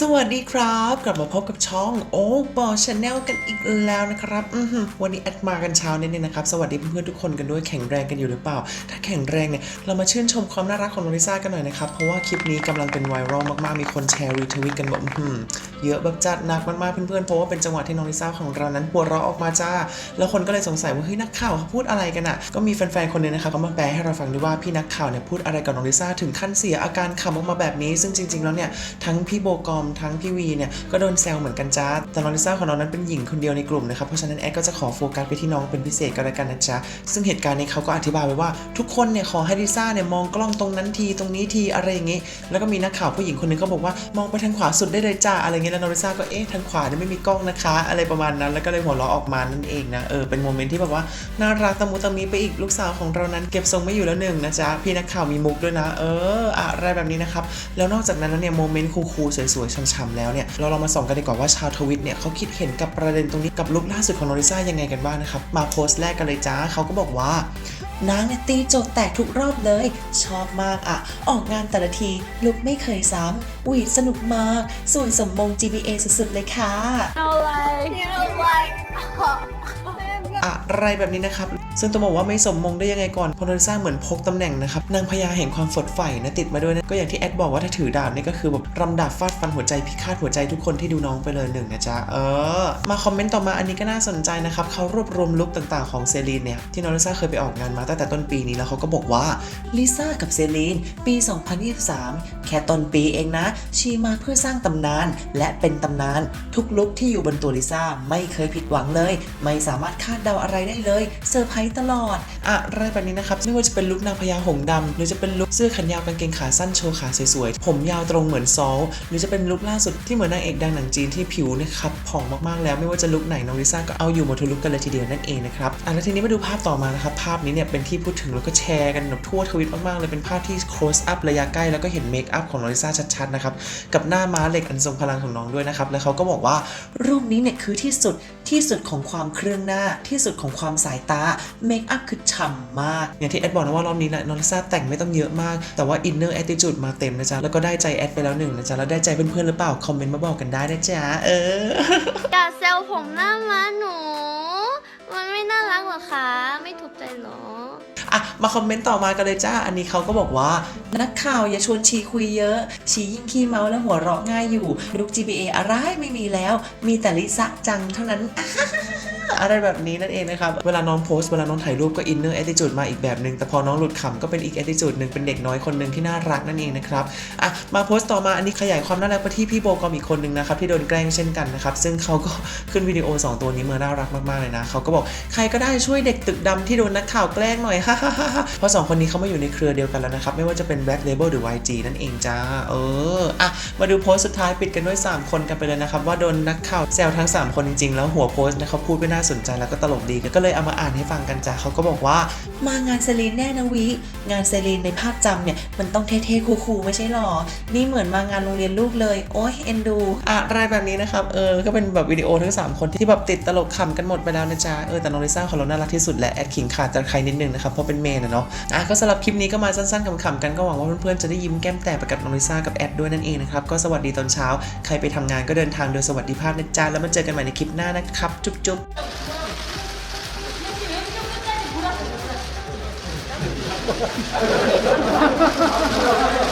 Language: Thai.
สวัสดีครับ กลับมาพบกับช่องโอ้บอชาแนลกันอีกแล้วนะครับวันนี้แอดมากันเช้านิดนึงนะครับ สวัสดีเพื่อนๆทุกคนกันด้วยแข็งแรงกันอยู่หรือเปล่า ถ้าแข็งแรงเนี่ยเรามาชื่นชมความน่ารักของโนริซ่ากันหน่อยนะครับ เพราะว่าคลิปนี้กำลังเป็นไวรัลมากๆ มีคนแชร์รีทวิตกันแบบหือเยอะแบบจัดหนักมากๆเพื่อนๆเพราะว่าเป็นจังหวะที่โนริซ่าของเรานั้นหัวเราะออกมาจ้า แล้วคนก็เลยสงสัยว่าเฮ้ยนักข่าวเขาพูดอะไรกันอะ ก็มีแฟนๆคนหนึงนะคะก็มาแปลให้เราฟังด้วยว่าพี่นักข่าวเนี่ยพูดอะไรกับน้องลิซ่าถึงขั้นเสียอาการขำออกมาแบบนี้ ซึ่งจริง ๆ แล้วเนี่ยทั้งพี่โบกอมทั้งพี่วีเนี่ยก็โดนแซวเหมือนกันจ้าแต่น้องลิซ่าของเรานั้นเป็นหญิงคนเดียวในกลุ่มนะครับเพราะฉะนั้นแอดก็จะขอโฟกัสไปที่น้องเป็นพิเศษก็แล้วกันนะจ๊ะซึ่งเหตุการณ์นี้เขาก็อธิบายไว้ว่า ทุกคนเนี่ยขอให้ลิซ่าเนี่ยมองกล้องตรงนั้นทีตรงนี้ทีอะไรอย่างงี้ แล้วก็มีนักข่าวผู้หญิงคนหนึงก็บอกว่ามองไปทางขวาสุดได้เลยจ้าอะไรเงี้ยแล้วน้องลิซ่าก็เอ๊ะทางขวาเนี่ยไม่มีกล้องนะคะ อะไรประมาณนั้น แล้วก็เลยหัวเราะออกมานั่นเองนะเออเป็นโมเมนต์ที่แบบว่าน่ารักตะมุตะมีไปอีกลูกสาวของเรานั้นเก็บทรงไม่อยู่แล้วหนึ่งนะจ๊ะพี่นักข่าวมีมุกด้วยนะ เออ อะไรแบบนี้นะครับแล้วนอกจากนั้นแล้วเนี่ยโมเมนต์คูลๆสวยๆช้ำๆแล้วเนี่ยเราลองมาส่องกันดีกว่าว่าชาวทวิตเนี่ยเขาคิดเห็นกับประเด็นตรงนี้กับลุคล่าสุดของโนริซ่ายังไงกันบ้างนะครับมาโพสต์แรกกันเลยจ้าเขาก็บอกว่า นางเนี่ยตีโจทย์แตกทุกรอบเลย ชอบมากอะออกงานแต่ละทีลุกไม่เคยซ้ำอุ้ยสนุกมาก ส่วนสมมง GBA สุดๆเลยค่ะ No like You know, like, อะไรแบบนี้นะครับ ซึ่งต้องบอกว่าไม่สมมงได้ยังไงก่อนพราะโนริซ่าเหมือนพกตำแหน่งนะครับ นางพญาแห่งความฝดใฝ่นะติดมาด้วยนะ ก็อย่างที่แอดบอกว่าถ้าถือดาบนี่ก็คือแบบรำดาบฟาดฟันหัวใจพิฆาตหัวใจทุกคนที่ดูน้องไปเลยหนึ่งนะจ๊ะ เออ มาคอมเมนต์ต่อมาอันนี้ก็น่าสนใจนะครับเขารวบรวมลุคต่างๆของเซรีนเนี่ยที่โนริซ่าเคยไปออกงานมาตั้งแต่ต้นปีนี้แล้วเขาก็บอกว่าลิซ่ากับเซรีนปี 2023 แค่ต้นปีเองนะ ชีมาเพื่อสร้างตำนาน และเป็นตำนาน ทุกลุคที่อยู่บนตัวลิซ่าไม่เคยผิดหวังเลย ไม่สามารถคาดเดาอะไรได้เลยเซอร์ไพรส์ตลอดอะไรแบบนี้นะครับไม่ว่าจะเป็นลุคนางพญาหงส์ดำหรือจะเป็นลุคเสื้อแขนยาวกางเกงขาสั้นโชว์ขาสวยๆผมยาวตรงเหมือนซอลหรือจะเป็นลุคล่าสุดที่เหมือนนางเอกดังหนังจีนที่ผิวนะครับผ่องมากๆแล้วไม่ว่าจะลุคไหนน้องลิซ่าก็เอาอยู่หมดทุกลุคกันเลยทีเดียวนั่นเองนะครับอะแล้วทีนี้มาดูภาพต่อมานะครับภาพนี้เนี่ยเป็นที่พูดถึงแล้วก็แชร์กันแบบทั่วทวิตมากๆเลยเป็นภาพที่ close up ระยะใกล้แล้วก็เห็นเมคอัพของน้องลิซ่าชัดๆนะครับกับหน้าม้าเหล็กอันทรงพลังของน้องด้วยนะครับแล้วเขาก็บอกว่ารูปนี้เนี่ยคือที่สุดที่สุดของความเครื่องหน้าที่สุดของความสายตาเมคอัพคือฉ่ำมาก อย่างที่แอดบอกนะว่ารอบนี้นะน้องลิซ่าแต่งไม่ต้องเยอะมาก แต่ว่าอินเนอร์แอตติจูดมาเต็มนะจ๊ะแล้วก็ได้ใจแอดไปแล้วหนึ่งนะจ๊ะแล้วได้ใจเพื่อนๆหรือเปล่าคอมเมนต์มาบอกกันได้นะจ๊ะเอออย่าแซวผมหน้าม้าหนู มันไม่น่ารักหรอคะ ไม่ถูกใจหร อะมาคอมเมนต์ต่อมากันเลยจ้า อันนี้เขาก็บอกว่า นักข่าวอย่าชวนชีคุยเยอะ ชียิ่งขี้เมาและหัวเราะง่ายอยู่ลุก GBA อะไรไม่มีแล้ว มีแต่ลิซ่าจังเท่านั้นอะไรแบบนี้นั่นเองนะครับ เวลาน้องโพสต์เวลาน้องถ่ายรูปก็อินเนอร์แอติจูดมาอีกแบบหนึ่งแต่พอน้องหลุดขำก็เป็นอีกแอติจูดหนึ่งเป็นเด็กน้อยคนหนึ่งที่น่ารักนั่นเองนะครับอะมาโพสต์ต่อมาอันนี้ขยายความน่ารักไปที่พี่โบกอมอีกคนหนึ่งนะครับที่โดนแกล้งเช่นกันนะครับซึ่งเขาก็ขึ้นวิดีโอ 2 ตัวนี้มาน่ารักมากๆเลยนะเขาก็บอกใครก็ได้ช่วยเด็กตึกดำที่โดนนักข่าวแกล้งหน่อยฮ่าเพราะสองคนนี้เขามาอยู่ในเครือเดียวกันแล้วนะครับ ไม่ว่าจะเป็น Black Label หรือ YG นั่นเองจ้า เออ อะ มาดูโพสต์สุดท้ายปิดกันด้วย 3 คนกันไปเลยนะครับ ว่าโดนนักข่าวแซวทั้ง 3 คนจริง ๆ แล้วหัวโพสต์เนะเขาพูดไม่น่าสนใจแล้วก็ตลกดีก็เลยเอามาอ่านให้ฟังกันจ้าเขาก็บอกว่า มางานเซรีนแน่นะวิ งานเซรีนในภาพจำเนี่ยมันต้องเท่ๆคูลๆไม่ใช่หรอ นี่เหมือนมางานโรงเรียนลูกเลย โอ้ยเอ็นดู อะไรแบบนี้นะครับ เออ ก็เป็นแบบวิดีโอทั้ง 3 คนที่แบบติดตลกขำกันหมดไปแล้วนะจ๊ะ เออ แต่น้องลิซ่าของเราน่ารักที่สุดแหละแอดขิงขาดจากใครนิดนึงนะครับเพราะเป็นเมนอะเนาะอะก็สำหรับคลิปนี้ก็มาสั้นๆขำๆกันก็หวังว่าเพื่อนๆจะได้ยิ้มแก้มแตกไปกับน้องลิซ่ากับแอดด้วยนั่นเองนะครับก็สวัสดีตอนเช้า ใครไปทำงานก็เดินทางโดยสวัสดิภาพนะจ๊ะแล้วมาเจอกันใหม่ในคลิปหน้านะครับจุ๊บๆ